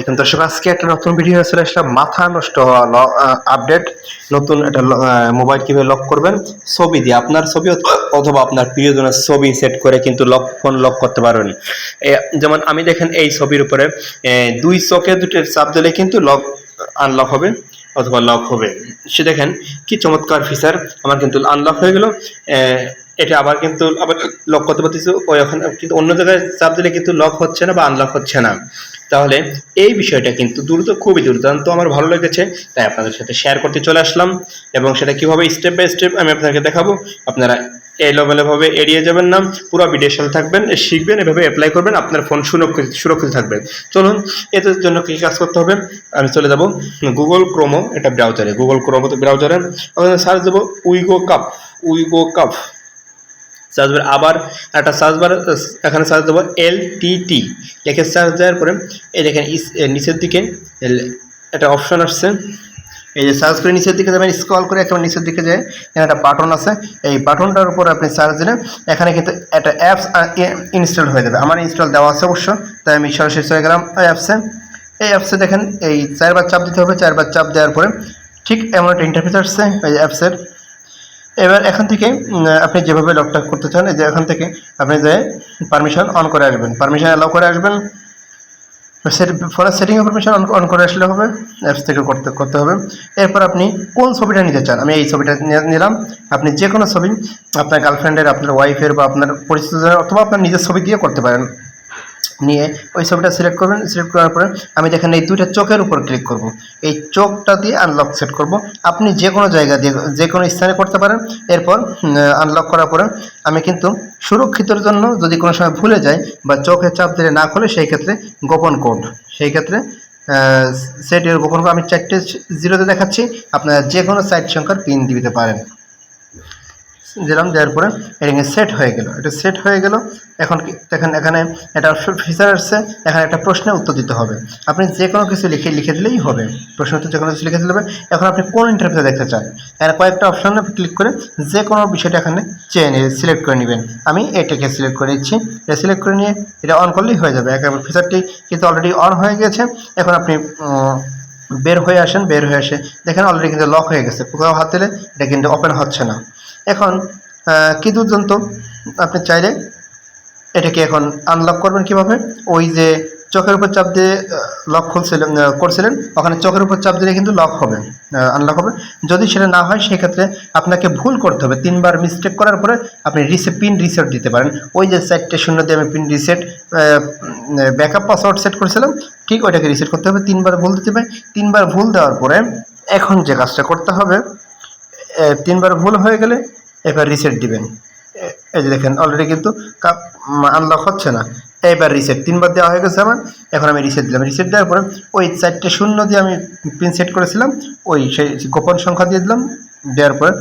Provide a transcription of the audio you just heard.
এখন দর্শক, আজকে একটা নতুন ভিডিও চলে আসলাম। মাথা নষ্ট হওয়া আপডেট নতুন একটা মোবাইল কীভাবে লক করবেন? ছবি দিয়ে আপনার ছবি অথবা আপনার প্রিয়জনের ছবি সেট করে কিন্তু লক ফোন লক করতে পারবেন। যেমন আমি দেখেন এই ছবির উপরে দুই চোখে দুটোর চাপ দিলে কিন্তু লক আনলক হবে অথবা লক হবে। সে দেখেন কি চমৎকার ফিচার আমার কিন্তু আনলক হয়ে গেল। এটা আবার কিন্তু আবার লক করতে পারতেছি। ওই ওখানে কিন্তু অন্য জায়গায় চাপ দিলে কিন্তু লক হচ্ছে না বা আনলক হচ্ছে না। তাহলে এই বিষয়টা কিন্তু দ্রুত, খুবই দুর্দান্ত আমার ভালো লেগেছে, তাই আপনাদের সাথে শেয়ার করতে চলে আসলাম। এবং সেটা কীভাবে স্টেপ বাই স্টেপ আমি আপনাকে দেখাবো, আপনারা এলোমেলোভাবে এড়িয়ে যাবেন না, পুরো ভিডিওর সাথে থাকবেন, শিখবেন, এভাবে অ্যাপ্লাই করবেন, আপনার ফোন সুরক্ষিত সুরক্ষিত থাকবে। চলুন এটার জন্য কী কাজ করতে হবে, আমি চলে যাব গুগল ক্রোমো এটা ব্রাউজারে গুগল ক্রোমো তো ব্রাউজারে ওখানে সার্চ দেবো উইগো কাপ উইগো কাপ সার্চ বার আবার একটা সার্চ বার এখানে সার্চ দেবো এল টি টি লিখে সার্চ দেওয়ার পরে এই দেখেন নিচের দিকে একটা অপশন আসছে। এই যে সার্চ করে নিচের দিকে যাবেন স্ক্রল করে একেবারে নিচের দিকে যায় এখানে একটা বাটন আছে। এই বাটনটার উপর আপনি সার্চ দিলে এখানে কিন্তু একটা অ্যাপস ইনস্টল হয়ে যাবে। আমার ইনস্টল দেওয়া আছে অবশ্য, তাই আমি সরাসরি চলে গেলাম ওই অ্যাপসে এই অ্যাপসে দেখেন এই চারবার চাপ দিতে হবে, চারবার চাপ দেওয়ার পরে ঠিক এমন একটা ইন্টারফেস আসছে এই অ্যাপসের এবার এখান থেকে আপনি যেভাবে লকটা করতে চান যে এখান থেকে আপনি যে পারমিশন অন করে আসবেন পারমিশন অ্যালাউ করে আসবেন ফোনের সেটিংয়ে পারমিশন অন করে আসলে হবে অ্যাপস থেকে করতে করতে হবে। এরপর আপনি কোন ছবিটা নিতে চান, আমি এই ছবিটা নিলাম। আপনি যে কোনো ছবি আপনার গার্লফ্রেন্ডের আপনার ওয়াইফের বা আপনার পরিচিতদের অথবা আপনার নিজের ছবি দিয়ে করতে পারেন। নিয়ে ওই ছবিটা সিলেক্ট করবেন। সিলেক্ট করার পরে আমি দেখেন এই দুইটা চোখের উপর ক্লিক করব। এই চোখটা দিয়ে আনলক সেট করব। আপনি যে কোনো জায়গা দিয়ে যে কোনো স্থানে করতে পারেন। এরপর আনলক করার পরে আমি কিন্তু সুরক্ষিতর জন্য যদি কোনো সময় ভুলে যাই বা চোখে চাপ দিলে না খোলে, সেই ক্ষেত্রে গোপন কোড সেই ক্ষেত্রে সেটের গোপন কোড আমি চারটে জিরোতে দেখাচ্ছি। আপনারা যে কোনো সাইট সংখ্যার পিন দিতে পারেন। দিলাম, দেওয়ার পরে এটা সেট হয়ে গেল। এটা সেট হয়ে গেল। এখন দেখেন, এখানে একটা ফিচার আসছে। এখানে একটা প্রশ্নের উত্তর দিতে হবে। আপনি যে কোনো কিছু লিখে লিখে দিলেই হবে। প্রশ্ন উত্তর যে কোনো কিছু লিখে দিলে হবে। এখন আপনি কোন ইন্টারভিউ দেখতে চান? এখানে কয়েকটা অপশন ক্লিক করে যে কোনো বিষয়টা এখানে চেয়ে নিয়ে সিলেক্ট করে নেবেন। আমি এটাকে সিলেক্ট করে দিচ্ছি। এটা সিলেক্ট করে নিয়ে এটা অন করলেই হয়ে যাবে। একেবারে ফিচারটি কিন্তু অলরেডি অন হয়ে গেছে। এখন আপনি বের হয়ে আসেন, বের হয়ে আসে। দেখেন অলরেডি কিন্তু লক হয়ে গেছে। কোথাও হাত দিলে এটা কিন্তু ওপেন হচ্ছে না। এখন কী দুর্দান্ত? আপনি চাইলে এটাকে এখন আনলক করবেন কীভাবে? ওই যে চোখের উপর চাপ দিয়ে লক খুলছিলেন করছিলেন, ওখানে চোখের উপর চাপ দিলে কিন্তু লক হবে আনলক হবে। যদি সেটা না হয়, সেক্ষেত্রে আপনাকে ভুল করতে হবে। তিনবার মিস্টেক করার পরে আপনি রিসে পিন রিসেট দিতে পারেন। ওই যে চারটে শূন্য দিয়ে আমি pin reset backup password set করেছিলাম, ঠিক ওইটাকে রিসেট করতে হবে। তিনবার ভুল দিতে হবে। তিনবার ভুল দেওয়ার পরে এখন যে কাজটা করতে হবে তিনবার ভুল হয়ে গেলে এবার রিসেট দিবেন। এই যে দেখেন অলরেডি কিন্তু আনলক হচ্ছে না। এইবার রিসেট তিনবার দেওয়া হয়ে গেছে আমার, এখন আমি রিসেট দিলাম। রিসেট দেওয়ার পরে ওই চারটে শূন্য দিয়ে আমি পিন সেট করেছিলাম, ওই সেই গোপন সংখ্যা দিয়ে দিলাম, দেওয়ার পরে